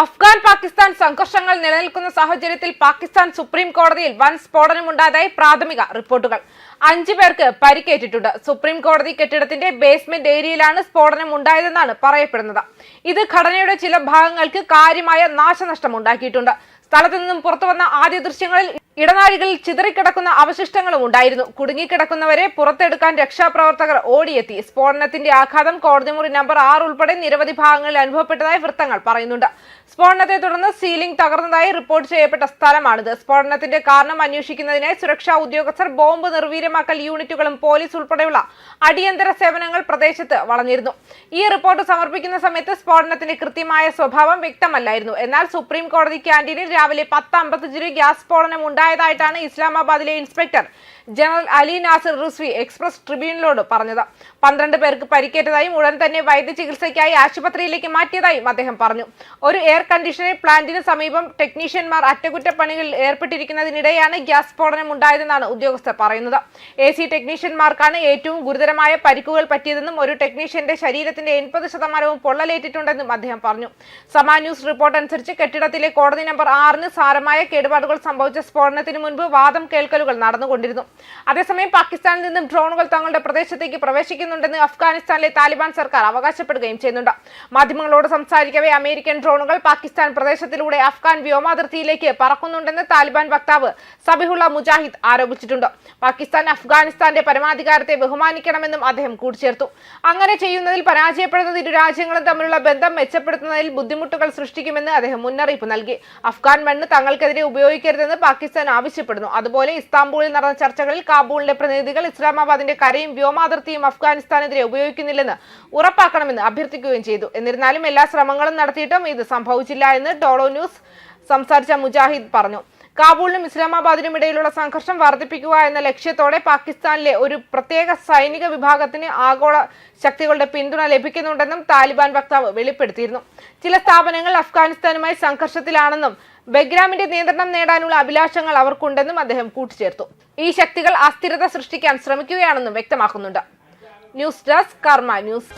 അഫ്ഗാൻ പാകിസ്ഥാൻ സംഘർഷങ്ങൾ നിലനിൽക്കുന്ന സാഹചര്യത്തിൽ പാകിസ്ഥാൻ സുപ്രീം കോടതിയിൽ വൻ സ്ഫോടനമുണ്ടായതായി പ്രാഥമിക റിപ്പോർട്ടുകൾ. അഞ്ചു പേർക്ക് പരിക്കേറ്റിട്ടുണ്ട്. സുപ്രീം കോടതി കെട്ടിടത്തിന്റെ ബേസ്മെന്റ് ഏരിയയിലാണ് സ്ഫോടനം ഉണ്ടായതെന്നാണ് പറയപ്പെടുന്നത്. ഇത് ഘടനയുടെ ചില ഭാഗങ്ങൾക്ക് കാര്യമായ നാശനഷ്ടം ഉണ്ടാക്കിയിട്ടുണ്ട് സ്ഥലത്തു നിന്നും പുറത്തുവന്ന ആദ്യ ദൃശ്യങ്ങളിൽ ഇടനാഴികളിൽ ചിതറിക്കിടക്കുന്ന അവശിഷ്ടങ്ങളും ഉണ്ടായിരുന്നു. കുടുങ്ങിക്കിടക്കുന്നവരെ പുറത്തെടുക്കാൻ രക്ഷാപ്രവർത്തകർ ഓടിയെത്തി. സ്ഫോടനത്തിന്റെ ആഘാതം കോടതിമുറി നമ്പർ ആറ് ഉൾപ്പെടെ നിരവധി ഭാഗങ്ങളിൽ അനുഭവപ്പെട്ടതായി വൃത്തങ്ങൾ പറയുന്നുണ്ട്. സ്ഫോടനത്തെ തുടർന്ന് സീലിംഗ് തകർന്നതായി റിപ്പോർട്ട് ചെയ്യപ്പെട്ട സ്ഥലമാണിത്. സ്ഫോടനത്തിന്റെ കാരണം അന്വേഷിക്കുന്നതിനായി സുരക്ഷാ ഉദ്യോഗസ്ഥർ ബോംബ് നിർവീര്യമാക്കൽ യൂണിറ്റുകളും പോലീസ് ഉൾപ്പെടെയുള്ള അടിയന്തര സേവനങ്ങൾ പ്രദേശത്ത് വളഞ്ഞിരുന്നു. ഈ റിപ്പോർട്ട് സമർപ്പിക്കുന്ന സമയത്ത് സ്ഫോടനത്തിന്റെ കൃത്യമായ സ്വഭാവം വ്യക്തമല്ലായിരുന്നു. എന്നാൽ സുപ്രീം കോടതി ക്യാന്റീനിൽ രാവിലെ പത്ത് അമ്പത്തഞ്ചിന് ഗ്യാസ് സ്ഫോടനം ഉണ്ടായതായിട്ടാണ് ഇസ്ലാമാബാദിലെ inspector general Ali Nasir Rizvi Express ട്രിബ്യൂണിനോട് പറഞ്ഞത്. പന്ത്രണ്ട് പേർക്ക് പരിക്കേറ്റതായും ഉടൻ തന്നെ വൈദ്യചികിത്സയ്ക്കായി ആശുപത്രിയിലേക്ക് മാറ്റിയതായും അദ്ദേഹം പറഞ്ഞു. ഒരു എയർ കണ്ടീഷനിംഗ് പ്ലാന്റിന് സമീപം ടെക്നീഷ്യന്മാർ അറ്റകുറ്റപ്പണികളിൽ ഏർപ്പെട്ടിരിക്കുന്നതിനിടെയാണ് ഗ്യാസ് സ്ഫോടനം ഉണ്ടായതെന്നാണ് ഉദ്യോഗസ്ഥർ പറയുന്നത്. എ സി ടെക്നീഷ്യന്മാർക്കാണ് ഏറ്റവും ഗുരുതരമായ പരിക്കുകൾ പറ്റിയതെന്നും ഒരു ടെക്നീഷ്യന്റെ ശരീരത്തിന്റെ എൺപത് ശതമാനവും പൊള്ളലേറ്റിട്ടുണ്ടെന്നും അദ്ദേഹം പറഞ്ഞു. സമാ ന്യൂസ് റിപ്പോർട്ട് അനുസരിച്ച് കെട്ടിടത്തിലെ കോടതി നമ്പർ ആറിന് സാരമായ കേടുപാടുകൾ സംഭവിച്ച സ്ഫോടനത്തിന് മുൻപ് വാദം കേൾക്കലുകൾ നടന്നുകൊണ്ടിരുന്നു. അതേസമയം പാകിസ്ഥാനിൽ നിന്നും ഡ്രോണുകൾ തങ്ങളുടെ പ്രദേശത്തേക്ക് പ്രവേശിക്കുന്നുണ്ടെന്ന് അഫ്ഗാനിസ്ഥാനിലെ താലിബാൻ സർക്കാർ അവകാശപ്പെടുകയും ചെയ്യുന്നുണ്ട്. മാധ്യമങ്ങളോട് സംസാരിക്കവേ അമേരിക്കൻ ഡ്രോണുകൾ പാകിസ്ഥാൻ പ്രദേശത്തിലൂടെ അഫ്ഗാൻ വ്യോമാതിർത്തിയിലേക്ക് പറക്കുന്നുണ്ടെന്ന് താലിബാൻ വക്താവ് സബിഹുള്ള മുജാഹിദ് ആരോപിച്ചിട്ടുണ്ട്. പാകിസ്ഥാൻ അഫ്ഗാനിസ്ഥാന്റെ പരമാധികാരത്തെ ബഹുമാനിക്കണമെന്നും അദ്ദേഹം കൂട്ടിച്ചേർത്തു. അങ്ങനെ ചെയ്യുന്നതിൽ പരാജയപ്പെടുന്നത് ഇരു രാജ്യങ്ങളും തമ്മിലുള്ള ബന്ധം മെച്ചപ്പെടുത്തുന്നതിൽ ബുദ്ധിമുട്ടുകൾ സൃഷ്ടിക്കുമെന്ന് അദ്ദേഹം മുന്നറിയിപ്പ് നൽകി. അഫ്ഗാൻ മണ്ണ് തങ്ങൾക്കെതിരെ ഉപയോഗിക്കരുതെന്ന് പാകിസ്ഥാൻ ആവശ്യപ്പെടുന്നു. അതുപോലെ ഇസ്താംബൂളിൽ നടന്ന ചർച്ചകളിൽ കാബൂളിലെ പ്രതിനിധികൾ ഇസ്ലാമാബാദിന്റെ കരയും വ്യോമാതിർത്തിയും അഫ്ഗാനിസ്ഥാനെതിരെ ഉപയോഗിക്കുന്നില്ലെന്ന് ഉറപ്പാക്കണമെന്ന് അഭ്യർത്ഥിക്കുകയും ചെയ്തു. എന്നിരുന്നാലും എല്ലാ ശ്രമങ്ങളും നടത്തിയിട്ടും ഇത് സംഭവിച്ചില്ല എന്ന് ടോളോ ന്യൂസ് സംസാരിച്ച മുജാഹിദ് പറഞ്ഞു. കാബൂളിനും ഇസ്ലാമാബാദിനും ഇടയിലുള്ള സംഘർഷം വർദ്ധിപ്പിക്കുക എന്ന ലക്ഷ്യത്തോടെ പാകിസ്ഥാനിലെ ഒരു പ്രത്യേക സൈനിക വിഭാഗത്തിന് ആഗോള ശക്തികളുടെ പിന്തുണ ലഭിക്കുന്നുണ്ടെന്നും താലിബാൻ വക്താവ് വെളിപ്പെടുത്തിയിരുന്നു. ചില സ്ഥാപനങ്ങൾ അഫ്ഗാനിസ്ഥാനുമായി സംഘർഷത്തിലാണെന്നും ബെഗ്രാമിന്റെ നിയന്ത്രണം നേടാനുള്ള അഭിലാഷങ്ങൾ അവർക്കുണ്ടെന്നും അദ്ദേഹം കൂട്ടിച്ചേർത്തു. ഈ ശക്തികൾ അസ്ഥിരത സൃഷ്ടിക്കാൻ ശ്രമിക്കുകയാണെന്നും വ്യക്തമാക്കുന്നുണ്ട്. News desk Karma news.